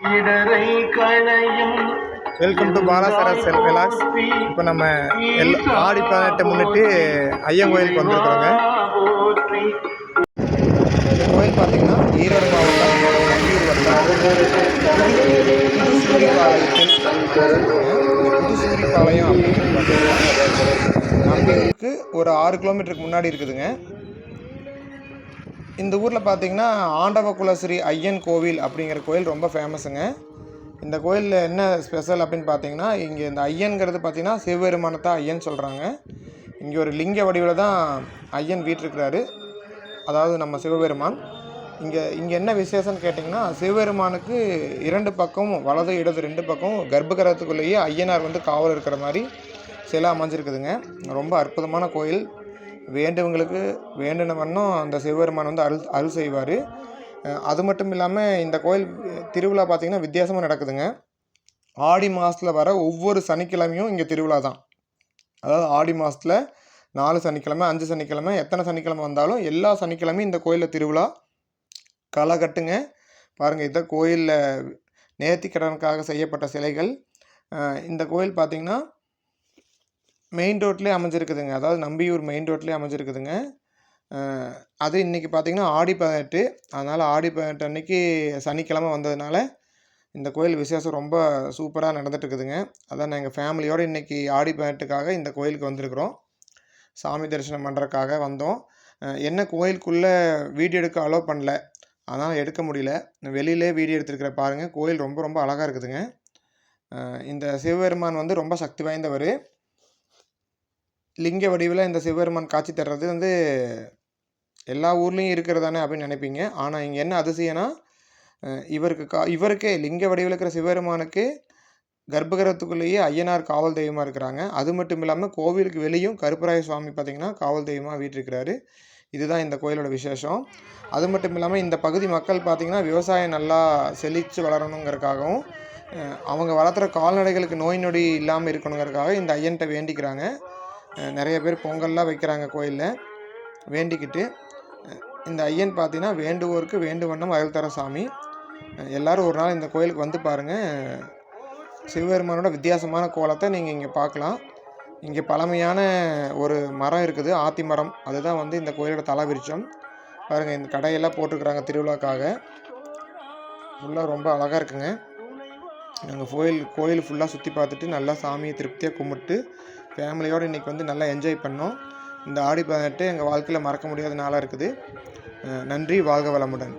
இடரை களையும் welcome to பாலாசரஸ் செல்விலாஸ் இப்போ நம்ம எல் ஆடி பதினெட்டை முன்னிட்டு ஐயன் கோயிலுக்கு வந்திருக்கிறோங்க. இந்த கோயில் பார்த்தீங்கன்னா ஈரோடு மாவட்டம் புதுசூரிபாளையம் அப்படின்னு பார்த்தீங்கன்னா நம்பியூருக்கு ஒரு ஆறு கிலோமீட்டருக்கு முன்னாடி இருக்குதுங்க. இந்த ஊரில் பார்த்தீங்கன்னா ஆண்டவகுலஸ்ரீ ஐயன் கோவில் அப்படிங்கிற கோயில் ரொம்ப ஃபேமஸுங்க இந்த கோயிலில் என்ன ஸ்பெஷல் அப்படின்னு பார்த்தீங்கன்னா இங்கே இந்த ஐயன்கிறது பார்த்தீங்கன்னா சிவபெருமானத்தை ஐயன் சொல்கிறாங்க இங்கே ஒரு லிங்க வடிவில் தான் ஐயன் வீட்டிருக்கிறாரு அதாவது நம்ம சிவபெருமான். இங்கே இங்கே என்ன விசேஷம்னு கேட்டிங்கன்னா சிவபெருமானுக்கு இரண்டு பக்கமும் வலது இடது ரெண்டு பக்கமும் கர்ப்பகிரகத்துக்குள்ளேயே ஐயனார் வந்து காவல் இருக்கிற மாதிரி சிலை அமைஞ்சிருக்குதுங்க. ரொம்ப அற்புதமான கோயில். வேண்டவங்களுக்கு வேண்டின வண்ணம் அந்த சிவபெருமான் வந்து அருள் அருள் செய்வார். அது மட்டும் இல்லாமல் இந்த கோயில் திருவிழா பார்த்திங்கன்னா வித்தியாசமாக நடக்குதுங்க. ஆடி மாதத்தில் வர ஒவ்வொரு சனிக்கிழமையும் இங்கே திருவிழா தான். அதாவது ஆடி மாதத்தில் நாலு சனிக்கிழமை அஞ்சு சனிக்கிழமை எத்தனை சனிக்கிழமை வந்தாலும் எல்லா சனிக்கிழமையும் இந்த கோயிலில் திருவிழா களை கட்டுங்க பாருங்கள் இதான் கோயிலில் நேர்த்திக்கடனுக்காக செய்யப்பட்ட சிலைகள். இந்த கோயில் பார்த்திங்கன்னா மெயின் ரோட்லேயே அமைஞ்சிருக்குதுங்க. அதாவது நம்பியூர் மெயின் ரோட்லேயே அமைஞ்சிருக்குதுங்க. அது இன்றைக்கி பார்த்திங்கன்னா ஆடி பதினெட்டு. அதனால் ஆடி பதினெட்டு அன்னைக்கு சனிக்கிழமை வந்ததுனால இந்த கோயில் விசேஷம் ரொம்ப சூப்பராக நடந்துட்டுருக்குதுங்க. அதான் நாங்கள் ஃபேமிலியோடு இன்றைக்கி ஆடி பதினெட்டுக்காக இந்த கோயிலுக்கு வந்திருக்கிறோம். சாமி தரிசனம் பண்ணுறக்காக வந்தோம். என்ன கோயிலுக்குள்ளே வீடியோ எடுக்க அலோவ் பண்ணல. அதனால் எடுக்க முடியல. வெளியிலே வீடியோ எடுத்துருக்கிற பாருங்கள் கோயில் ரொம்ப ரொம்ப அழகாக இருக்குதுங்க. இந்த சிவபெருமான் வந்து ரொம்ப சக்தி வாய்ந்தவர். லிங்க வடிவில் இந்த சிவபெருமான் காட்சி தர்றது வந்து எல்லா ஊர்லேயும் இருக்கிறதானே அப்படின்னு நினைப்பீங்க. ஆனால் இங்கே என்ன அதிசயம்னா இவருக்கு கா இவருக்கே லிங்க வடிவில் இருக்கிற சிவபெருமானுக்கு கர்ப்பகிரகத்துக்குள்ளேயே ஐயனார் காவல் தெய்வமாக இருக்கிறாங்க. அது மட்டும் இல்லாமல் கோவிலுக்கு வெளியும் கருப்பராய சுவாமி பார்த்திங்கன்னா காவல் தெய்வமாக வீட்டிருக்கிறாரு. இதுதான் இந்த கோயிலோட விசேஷம். அது மட்டும் இல்லாமல் இந்த பகுதி மக்கள் பார்த்திங்கன்னா விவசாயம் நல்லா செழித்து வளரணுங்கிறதுக்காகவும் அவங்க வளர்த்துற கால்நடைகளுக்கு நோய் நொடி இல்லாமல் இருக்கணுங்கிறதுக்காக இந்த ஐயன்கிட்ட வேண்டிக்கிறாங்க. நிறைய பேர் பொங்கல்லாம் வைக்கிறாங்க கோயிலில். வேண்டிக்கிட்டு இந்த ஐயன் பார்த்தீங்கன்னா வேண்டுவோருக்கு வேண்டுவண்ணம் அருள் தர சாமி. எல்லோரும் எல்லாரும் ஒரு நாள் இந்த கோயிலுக்கு வந்து பாருங்கள் சிவபெருமானோட வித்தியாசமான கோலத்தை நீங்கள் இங்கே பார்க்கலாம் இங்கே பழமையான ஒரு மரம் இருக்குது ஆத்தி மரம். அதுதான் வந்து இந்த கோயிலோட தலவிருச்சம். பாருங்கள் இந்த கடையெல்லாம் போட்டிருக்கிறாங்க திருவிழாக்காக. ஃபுல்லாக ரொம்ப அழகாக இருக்குங்க. நாங்கள் கோயில் கோயில் ஃபுல்லாக சுற்றி பார்த்துட்டு நல்லா சாமியை திருப்தியாக கும்பிட்டு ஃபேமிலியோடு இன்றைக்கி வந்து நல்லா என்ஜாய் பண்ணோம். இந்த ஆடி பதினெட்டு எங்கள் வாழ்க்கையில் மறக்க முடியாத நாளாக இருக்குது. நன்றி வாழ்க வளமுடன்.